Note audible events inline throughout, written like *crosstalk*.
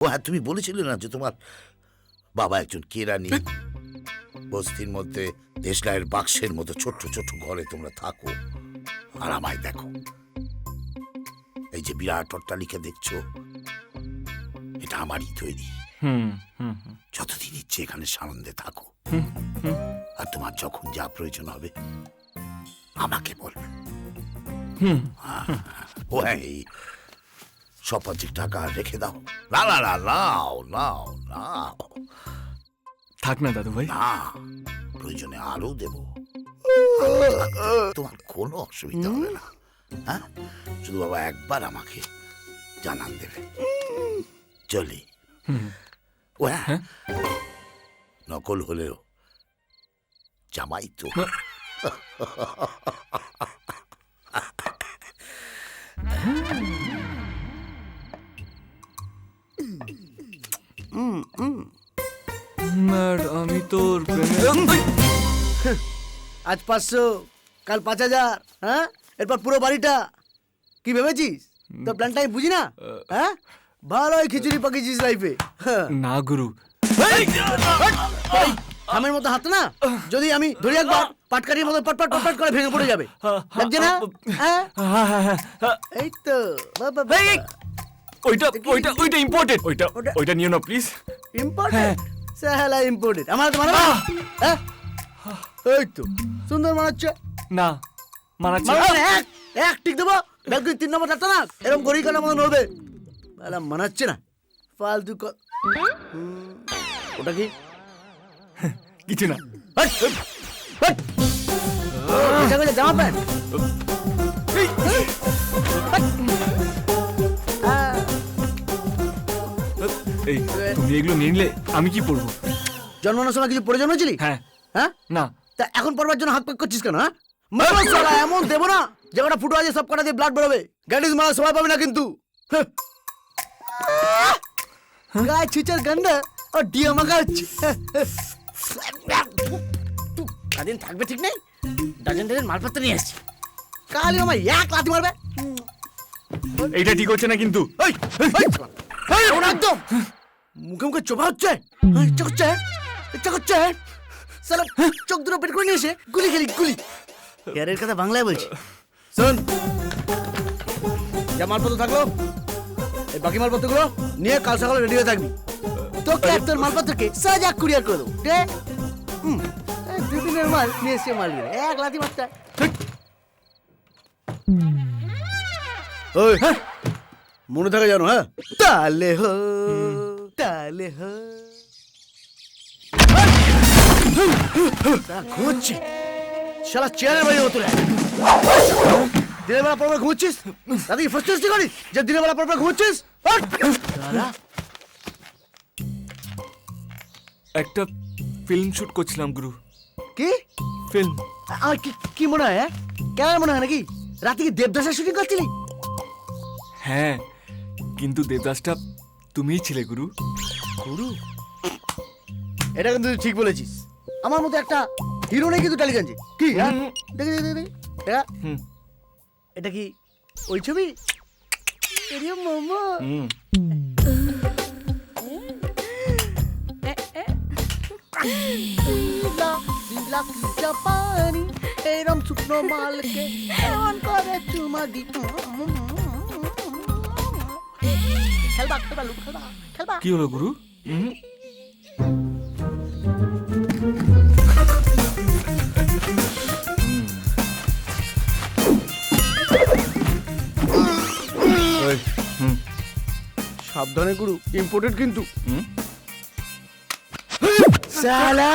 ও হ্যাঁ তুমি বলেছিলে না যে তোমার বাবা একজন কেরানি? বস্তির মধ্যে দেশলাইয়ের বাক্সের মতো ছোট্ট ছোট্ট ঘরে তোমরা থাকো আর আমায় দেখো। এই যে বিরাট অট্টালিকা দেখছ এটা আমারই তৈরি। হুম হুম হুম। যতদিন ইচ্ছে এখানে সানন্দে থাকো। আর তোমার যখন যা প্রয়োজন হবে আমাকে বলবে। হুম। ও হ্যাঁ সব পাঁচেক টাকা রেখে দাও। না না না নাও নাও নাও থাক না দাদু ভাই। না প্রয়োজনে আরও দেব। তোমার কোনো অসুবিধা হবে না। হ্যাঁ? শুধু বাবা একবার আমাকে জানান দেবে। চলি। হুম। ও হ্যাঁ। নকল হলেও জামাই তো। *laughs* ম্যাড আমি তোর প্রেমে আজ পাঁচশো কাল পাঁচ হাজার হ্যাঁ? এরপর পুরো বাড়িটা। কি ভেবেছিস? তোর প্ল্যানটা আমি বুঝি না? হ্যাঁ? ভালোই খিচুড়ি পাকিয়েছিস লাইফে হ্যাঁ। না গুরু। থামের মতো হাত না? যদি আমি ধরি একবার পাটকারির মতো পটপট পটপট করে ভেঙে পড়ে যাবে। লাগছে না? হ্যাঁ। এই তো ওইটা ওইটা ওইটা ইম্পর্টেন্ট ওইটা ওইটা নিও না প্লিজ ইম্পর্টেন্ট সাহেলা ইম্পর্টেন্ট আমার তো মানে হ্যাঁ? এই তো সুন্দর মানাচ্ছে? না মানাচ্ছি এক এক টিক দেবো। ব্যাগ তিন নম্বর চারটা না এরকম গড়ি কাটার মতো নড়বে? মানাচ্ছে না। ফালতু ওটা কি? কিছু না। জামা প্যান্ট? এই তুমি এগুলো নিয়ে নিলে আমি কি পড়ব জন্মানোর সময় কিছু পড়ে জন্মেছিলি হ্যাঁ হ্যাঁ না তা এখন পড়বার জন্য হাত পাক করছিস কেন হ্যাঁ মারো এমন দেবো না যে কটা ফুটো আছে সব কটা দিয়ে ব্লাড বেরোবে গ্যাটিস মারা সময় পাবে না কিন্তু হ্যাঁ। গায়ে ছুচার গন্ধ ও ডিয়া মাখা হচ্ছে কাদিন থাকবে ঠিক নেই ডাজন ডাজন মালপত্র নিয়ে আসছি কালি আমার এক লাথি মারবে এইটা ঠিক হচ্ছে না কিন্তু একদম মুখে মুখে চোপা হচ্ছে? সালা চোখ দুটো পেট করে নিয়ে এসে গুলি খেলি গুলি। ইয়ারের কথা বাংলায় বলছি। শোন যা মালপত্র থাকল এই বাকি মালপত্রগুলো নিয়ে কাল সকালে রেডি হয়ে থাকবি। তোকে আর তোর মালপত্রকে সাজা কুরিয়ার করে দেবো হুম দুদিনের মাল নিয়ে এসে মাল এক লাথি মারতে। হয়। ওই হ্যাঁ। মনে থাকে জানো হ্যাঁ? তাহলে হো। তালে হো তারা ঘুমোচ্ছে শালা চেয়ারের বাইরে দিনের বেলা পরপর ফস্টি করিস? যে দিনের বেলা পরপর! শালা, একটা ফিল্ম শুট করছিলাম গুরু। কি? ফিল্ম আমার কি কি মনে হয় হ্যাঁ? কেন মনে হয় নাকি? রাতে কি দেবদাসের শুটিং করছিলি? হ্যাঁ কিন্তু দেবদাসটা তুমিই ছিলে গুরু। গুরু? এটা কিন্তু তুই ঠিক বলেছিস। আমার মতো একটা হিরো নেই কিন্তু টালিগঞ্জে কি হ্যাঁ? দেখি দেখি দেখি এটা? এটা কি ওই ছবি? মোমো। জাপানি এরম শুকনো মালকে এমন করে চুমা দি খেলবা খেলবা লুক খেলবা খেলবা। কি হলো গুরু? সাবধানে গুরু ইম্পোর্টেড কিন্তু। সালা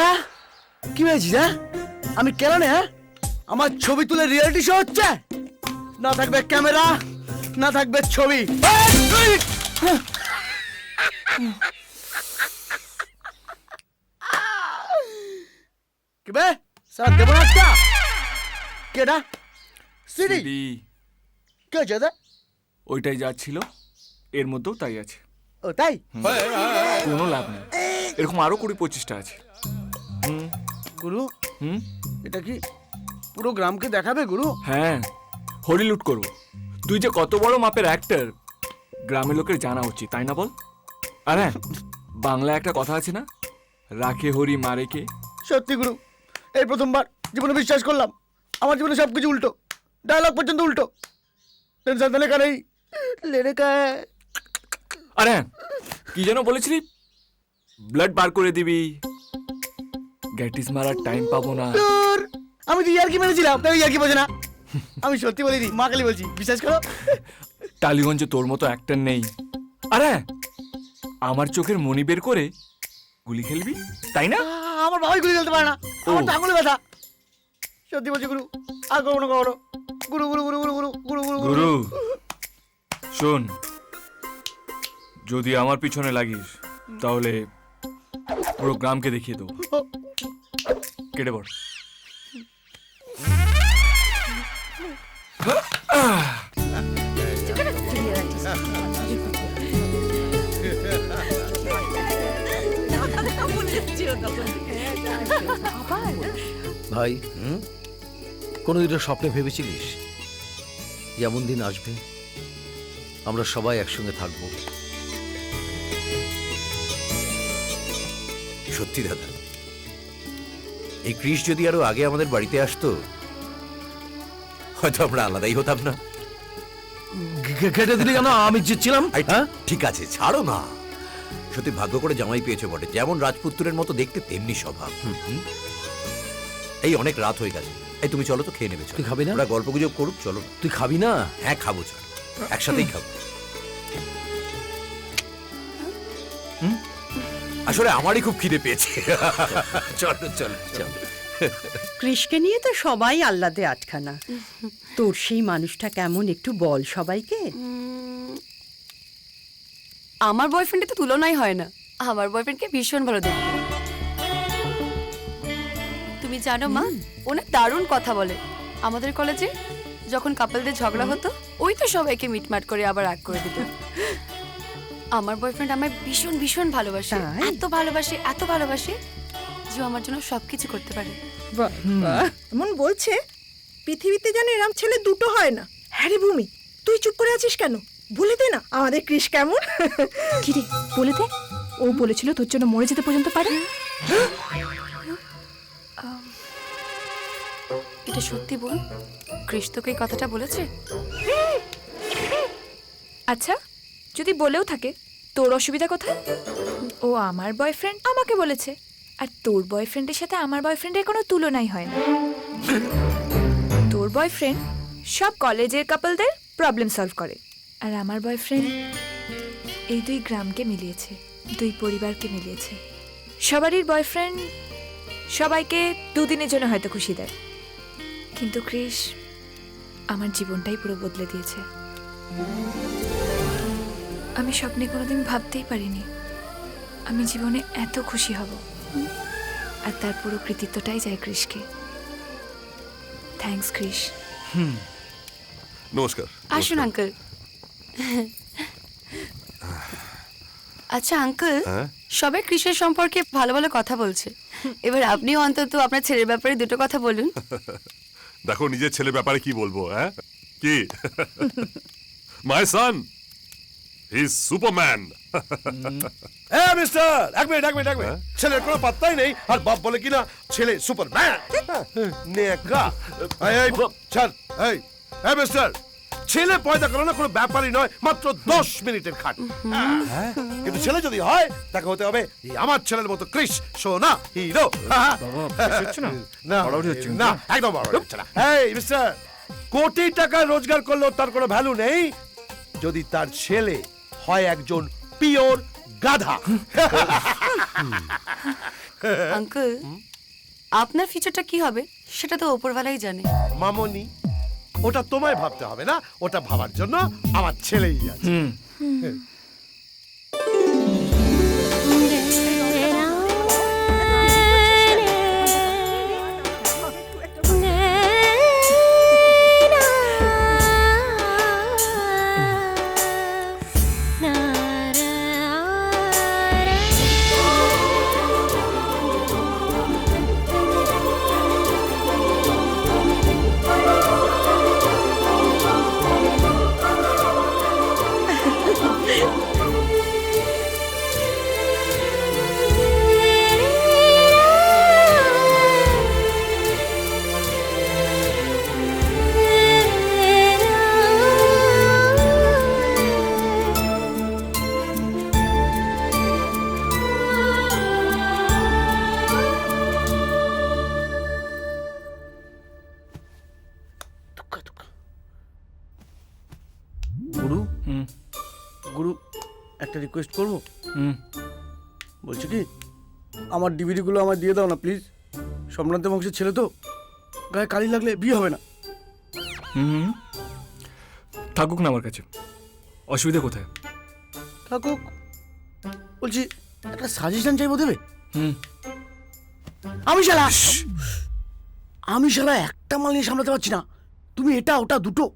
কি হয়েছিস হ্যাঁ? আমি কেন হ্যাঁ? আমার ছবি তুলে রিয়েলিটি শো হচ্ছে? না থাকবে ক্যামেরা না থাকবে ছবি। কি বে? দেবো না একটা। কেডা? সিডি। সিডি। কে এটা? ওইটাই যা ছিল। এর মধ্যেও তাই আছে। ও তাই? কোনো লাভ নেই। এরকম আরও কুড়ি পঁচিশটা আছে। হুম। গুরু হুম। এটা কি পুরো গ্রামকে দেখাবে গুরু? হ্যাঁ। হরিলুট করব। তুই যে কত বড় মাপের অ্যাক্টর গ্রামের লোকের জানা উচিত তাই না বল? আর হ্যাঁ বাংলায় একটা কথা আছে না? রাখে হরি মারে কে? সত্যি গুরু এই প্রথমবার জীবনে বিশ্বাস করলাম। আমার জীবনে সব কিছু উল্টো ডায়লগ পর্যন্ত উল্টো। টেনশন তো লেখা নেই লেখা আর কি যেন বলেছিলি? ব্লাড বার করে দিবি। গ্যাটিস মারার টাইম পাবো না। আমি তো ইয়ার্কি মেরেছিলাম তাই ইয়ার্কি বোঝে না। আমি সত্যি বলিনি মা কালী বলছি বিশ্বাস করো? টালিগঞ্জে তোর মতো অ্যাক্টর নেই। আর হ্যাঁ আমার চোখের মনি বের করে গুলি খেলবি? তাই না? আমার বাবাই গুলি খেলতে পারে না। আমার তো আঙুলে ব্যথা। সত্যি বলছি গুরু আর করব না কখনো গুরু গুরু গুরু গুরু গুরু গুরু গুরু। গুরু শোন যদি আমার পিছনে লাগিস তাহলে পুরো গ্রামকে দেখিয়ে দেবো। কেটে পড়। ভাই কোনোদিনও স্বপ্নে ভেবেছিলিস? যেমন দিন আসবে, আমরা সবাই একসঙ্গে থাকব। সত্যি দাদা, এই ক্রিস যদি আরও আগে আমাদের বাড়িতে আসতো, হয়তো আমরা আলাদাই হতাম না। ঘেটে দিলি কেন? আমি জিতছিলাম আই, ঠিক- হ্যাঁ? আছে ছাড়ো না। সত্যি ভাগ্য করে জামাই পেয়েছ বটে। যেমন রাজপুত্রের মতো দেখতে তেমনি স্বভাব। এই অনেক রাত হয়ে গেছে। এই তুমি চলো তো খেয়ে নেবে তুই খাবি না? ওরা গল্প গুজব করুক চলো। তুই খাবি না? হ্যাঁ খাব চলো। একসাথেই খাব। হুম? আসলে আমারই খুব খিদে পেয়েছে। চলো চলো চলো। কৃষকে নিয়ে তো সবাই আহ্লাদে আটখানা। তোর সেই মানুষটা কেমন একটু বল সবাইকে। আমার বয়ফ্রেন্ডের তো তুলনাই হয় না। আমার বয়ফ্রেন্ডকে ভীষণ ভালো দেখতে তুমি জানো মা ও না দারুণ কথা বলে। আমাদের কলেজে যখন কাপলদের ঝগড়া হতো ওই তো সবাইকে মিটমাট করে আবার রাগ করে দিত। আমার বয়ফ্রেন্ড আমায় ভীষণ ভীষণ ভালোবাসে? এত ভালোবাসে এত ভালোবাসে যে আমার জন্য সবকিছু করতে পারে। এমন বলছে? পৃথিবীতে যেন এরম ছেলে দুটো হয় না। হ্যাঁ রে ভূমি তুই চুপ করে আছিস কেন? বলে দে না আমাদের কৃষ কেমন? কিরে বলে দে? ও বলেছিল তোর জন্য মরে যেতে পর্যন্ত পারে। এটা সত্যি বোন কৃষ তোকে এই কথাটা বলেছে? আচ্ছা যদি বলেও থাকে তোর অসুবিধা কোথায়? ও আমার বয়ফ্রেন্ড আমাকে বলেছে। আর তোর বয়ফ্রেন্ডের সাথে আমার বয়ফ্রেন্ডের কোনো তুলনাই হয় না। বয়ফ্রেন্ড সব কলেজের কাপলদের প্রবলেম সলভ করে। আর আমার বয়ফ্রেন্ড এই দুই গ্রামকে মিলিয়েছে, দুই পরিবারকে মিলিয়েছে। সবারই বয়ফ্রেন্ড সবাইকে দুদিনের জন্য হয়তো খুশি দেয়। কিন্তু ক্রিস আমার জীবনটাই পুরো বদলে দিয়েছে। আমি স্বপ্নে কোনোদিন ভাবতেই পারিনি আমি জীবনে এত খুশি হব। আর তার পুরো কৃতিত্বটাই যায় ক্রিসকে থ্যাঙ্কস ক্রিস নমস্কার আসুন আঙ্কেল আচ্ছা আঙ্কেল হ্যাঁ? সবাই কৃষের সম্পর্কে ভালো ভালো কথা বলছে। এবার আপনি অন্তত আপনার ছেলের ব্যাপারে দুটো কথা বলুন। *laughs* দেখো নিজের ছেলে ব্যাপারে কি বলব হ্যাঁ? কি? *laughs* মাই সান হি সুপারম্যান এ মিস্টার এক মিনিট এক মিনিট এক মিনিট ছেলের কোনো পাত্তাই নেই। আর বাপ বলে কিনা ছেলে সুপার ম্যান নেকা। এই এই ছাড়। এই এ মিস্টার ছেলে পয়দা করানো কোনো ব্যাপারই নয় মাত্র দশ মিনিটের খাট। হ্যাঁ? কিন্তু ছেলে যদি হয় তাকে হতে হবে এই আমার ছেলের মতো ক্রিস সোনা হিরো। না? *laughs* না না একদম না। এই মিস্টার কোটি টাকা রোজগার করলেও তার কোনো ভ্যালু নেই। যদি তার ছেলে হয় একজন পিওর গাধা। আঙ্কেল আপনার ফিচারটা কি হবে? সেটা তো ওপরওয়ালাই জানে। মামনি ওটা তোমায় ভাবতে হবে না ওটা ভাবার জন্য আমার ছেলেই আছে। একটা রিকোয়েস্ট করব? হুম। বলছি কি আমার ডিভিডিগুলো আমার দিয়ে দাও না প্লিজ সম্ভ্রান্ত বংশের ছেলে তো গায়ে কালি লাগলে বিয়ে হবে না। হুম। থাকুক না আমার কাছে। অসুবিধা কোথায়? থাকুক। বলছি একটা সাজেশন চাইব দেবে? হুম। আমি শালা আমি শালা একটা মাল নিয়ে সামলাতে পারছি না। তুমি এটা ওটা দুটো।